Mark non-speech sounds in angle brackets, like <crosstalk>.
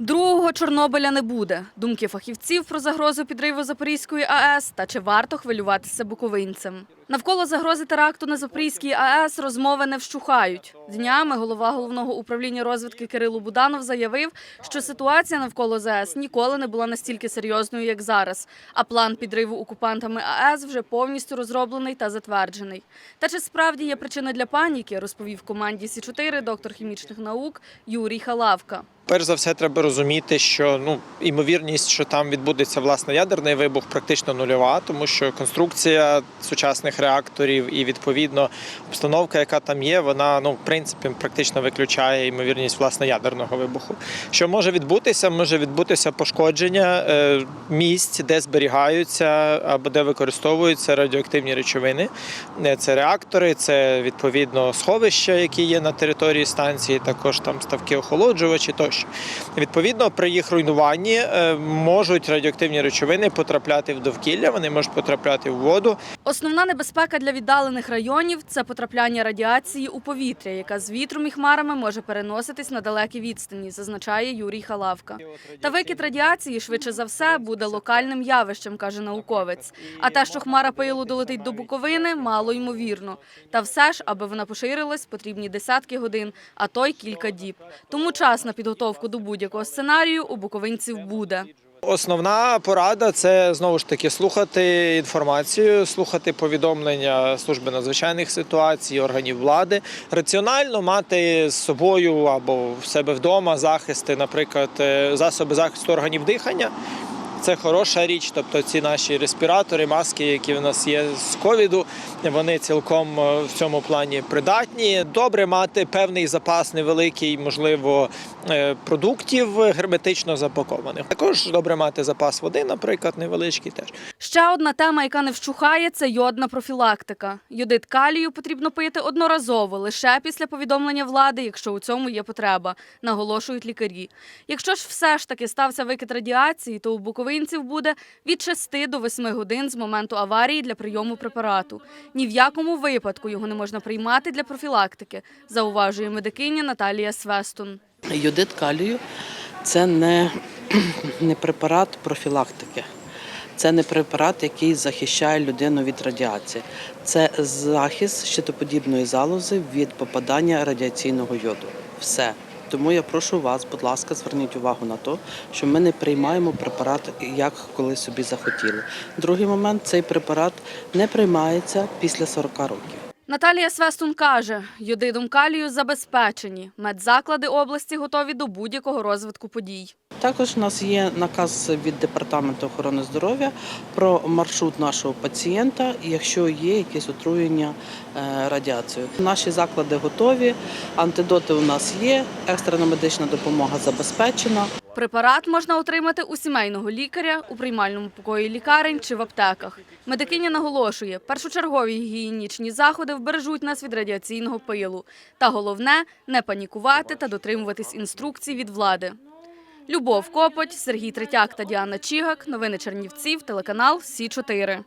Другого Чорнобиля не буде. Думки фахівців про загрозу підриву Запорізької АЕС та чи варто хвилюватися буковинцям. Навколо загрози теракту на Запорізькій АЕС розмови не вщухають. Днями голова головного управління розвідки Кирило Буданов заявив, що ситуація навколо ЗАЕС ніколи не була настільки серйозною, як зараз. А план підриву окупантами АЕС вже повністю розроблений та затверджений. Та чи справді є причина для паніки, розповів команді Сі 4 доктор хімічних наук Юрій Халавка. Перш за все, треба розуміти, що ну імовірність, що там відбудеться власне ядерний вибух, практично нульова, тому що конструкція сучасних реакторів і відповідно обстановка, яка там є, вона ну в принципі практично виключає ймовірність власне ядерного вибуху. Що може відбутися? Може відбутися пошкодження е, місць, де зберігаються або де використовуються радіоактивні речовини. Е, Це реактори, це відповідно сховища, які є на території станції, також там ставки охолоджувачі тощо. Відповідно, при їх руйнуванні е, можуть радіоактивні речовини потрапляти в довкілля, вони можуть потрапляти в воду. Основна небезпека для віддалених районів це потрапляння радіації у повітря, яка з вітром і хмарами може переноситись на далекі відстані, зазначає Юрій Халавка. Та викид радіації швидше за все буде локальним явищем, каже науковець. А те, що хмара пилу долетить до Буковини, мало ймовірно. Та все ж, аби вона поширилась, потрібні десятки годин, а то й кілька діб. Тому час на підготовку до будь-якого сценарію у буковинців буде. Основна порада це знову ж таки слухати інформацію, слухати повідомлення служби надзвичайних ситуацій, органів влади, раціонально мати з собою або в себе вдома захисти, наприклад, е, засоби захисту органів дихання. Це хороша річ, тобто ці наші респіратори, маски, які в нас є з ковіду, вони цілком е, в цьому плані придатні. Добре мати певний запас невеликий, можливо, е, продуктів герметично запакованих. Також добре мати запас води, наприклад, невеличкий теж. Ще одна тема, яка не вщухає, це йодна профілактика. Йодит калію потрібно пити одноразово, лише після повідомлення влади, якщо у цьому є потреба, наголошують лікарі. Якщо ж все ж таки стався викид радіації, то у буковинців буде від 6 до 8 годин з моменту аварії для прийому препарату. Ні в якому випадку його не можна приймати для профілактики, зауважує медикиня Наталія Свестун. Йодит калію це не, <clears throat> не препарат профілактики. Це не препарат, який захищає людину від радіації. Це захист щитоподібної залози від попадання радіаційного йоду. Все. Тому я прошу вас, будь ласка, зверніть увагу на те, що ми не приймаємо препарат, як коли собі захотіли. Другий момент цей препарат не приймається після 40 років. Наталія Свестун каже, йодидом калію забезпечені. Медзаклади області готові до будь-якого розвитку подій. Також у нас є наказ від департаменту охорони здоров'я про маршрут нашого пацієнта, якщо є якісь отруєння е, радіацією. Наші заклади готові, антидоти у нас є, екстрена медична допомога забезпечена. Препарат можна отримати у сімейного лікаря, у приймальному покої лікарень чи в аптеках. Медикиня наголошує, першочергові гігієнічні заходи вбережуть нас від радіаційного пилу. Та головне не панікувати та дотримуватись інструкцій від влади. Любов Копоть, Сергій Третяк та Діана Чігак. Новини Чернівців, телеканал Сі 4